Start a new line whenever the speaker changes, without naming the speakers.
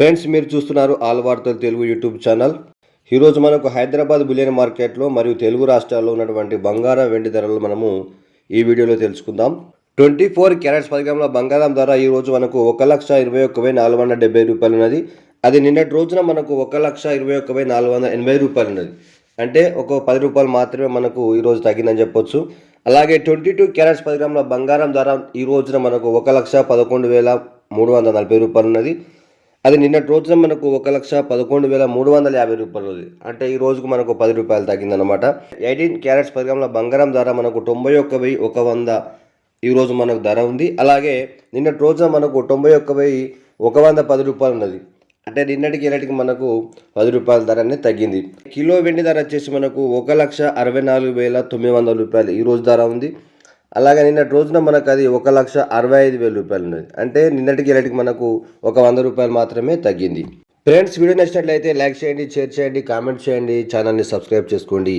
Friends మీరు చూస్తున్నారు all వార్తలు తెలుగు యూట్యూబ్ ఛానల్. ఈరోజు మనకు హైదరాబాద్ బులియన్ మార్కెట్లో మరియు తెలుగు రాష్ట్రాల్లో ఉన్నటువంటి బంగారం వెండి ధరలు మనము ఈ వీడియోలో తెలుసుకుందాం. ట్వంటీ ఫోర్ క్యారెట్స్ పది గ్రాముల బంగారం ధర ఈ రోజు మనకు ఒక లక్ష ఇరవై ఒక్క వెయ్యి నాలుగు వందల డెబ్బై రూపాయలు ఉన్నది. అది నిన్నటి రోజున మనకు ఒక లక్ష ఇరవై ఒక్క వెయ్యి నాలుగు వందల ఎనభై రూపాయలు ఉన్నది. అంటే ఒక పది రూపాయలు మాత్రమే మనకు ఈరోజు తగ్గిందని చెప్పొచ్చు. అలాగే ట్వంటీ టూ క్యారెట్స్ పది గ్రాముల బంగారం ధర ఈ రోజున మనకు ఒక లక్ష పదకొండు వేల మూడు వందల నలభై రూపాయలు ఉన్నది. అది నిన్నటి రోజున మనకు ఒక లక్ష పదకొండు వేల మూడు వందల యాభై రూపాయలు ఉంది. అంటే ఈ రోజుకు మనకు పది రూపాయలు తగ్గిందనమాట ఎయిటీన్ క్యారెట్స్ పది గ్రాముల బంగారం ధర మనకు తొంభై ఒక్క వెయ్యి ఒక వంద ఈ రోజు మనకు ధర ఉంది. అలాగే నిన్నటి రోజున మనకు తొంభై ఒక్క వెయ్యి ఒక వంద పది రూపాయలు ఉన్నది. అంటే నిన్నటికి ఇలాంటికి మనకు పది రూపాయల ధర అనేది తగ్గింది. కిలో వెండి ధర వచ్చేసి మనకు ఒక లక్ష అరవై నాలుగు వేల తొమ్మిది వందల రూపాయలు ఈ రోజు ధర ఉంది. అలాగే నిన్నటి రోజున మనకు అది ఒక లక్ష అరవై ఐదు వేల రూపాయలు ఉన్నది. అంటే నిన్నటికి ఇలాంటికి మనకు ఒక వంద రూపాయలు మాత్రమే తగ్గింది. ఫ్రెండ్స్ వీడియో నచ్చినట్లయితే లైక్ చేయండి షేర్ చేయండి కామెంట్ చేయండి ఛానల్ని సబ్స్క్రైబ్ చేసుకోండి.